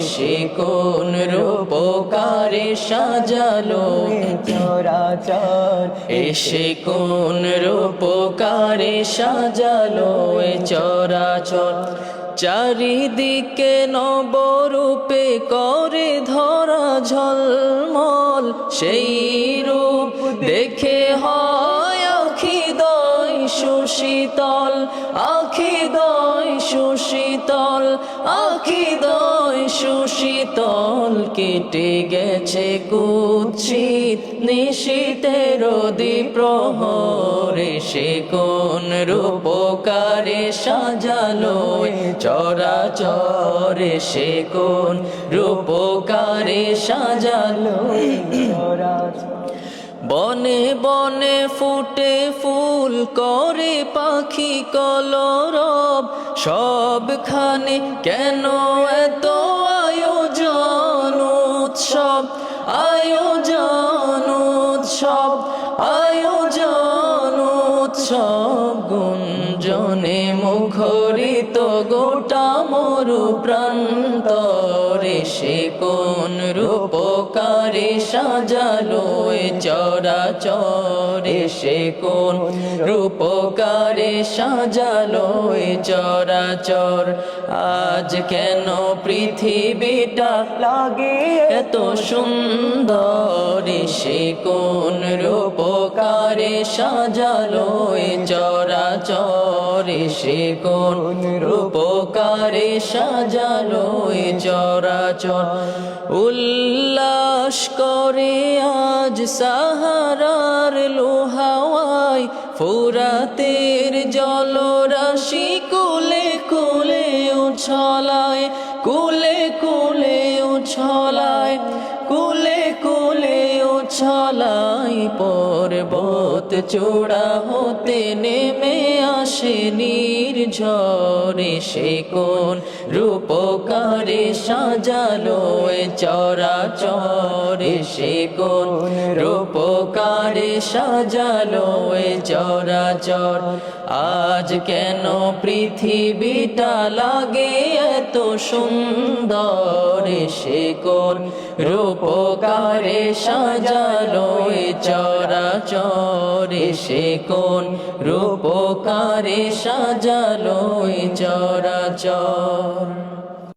সে কোন রূপকারে সাজালো? চরাচর। এসে কোন রূপকারে সাজালো? এ চরাচর। চারিদিকে নবরূপে করে ধরা ঝলমল। সেই রূপ দেখে হয় সুশীতল, আখি দয় সুশীতল, আখি দয় সুশীতল কেটে গেছে কুচ্ছিত নিশীতের প্রহরে সে কোন রূপকারে সাজালো চরাচরে সে কোন রূপকারে সাজালো চরাচর বনে বনে ফুটে ফুল করে পাখি কলরব। সবখানে কেন এত আয়োজন উৎসব? আয়োজন উৎসব আয়োজন উৎসব। গুঞ্জনে মুখরিত গোটা প্রান্তরে সে কোন রূপকারে সাজালো চরাচরে? সে কোন রূপকারে সাজালো চরাচর? আজ কেন পৃথিবীটা লাগে এত সুন্দর? সে কোন রূপকারে সাজালো এ চরাচরে সে কোন রূপকারে সাজালো এ চরাচর। উল্লাস করে আজ সাহারার লোহাওয়াই ফুরাতের জলরাশি কুলে কুলে উছলায় কুলে কুলে উছলায় কুলে কুলে উছলাই পর্বত চূড়া হতে নেমে আসে নির্ঝরে সে কোন রূপকারে সাজালো চরাচরে সে কোন রূপকারে সাজালো চরাচর। আজ কেন পৃথিবীটা লাগে এত সুন্দর সে কোন রূপকারে সাজালো এ চরাচরে সে কোন রূপকারে সাজালো চরাচর।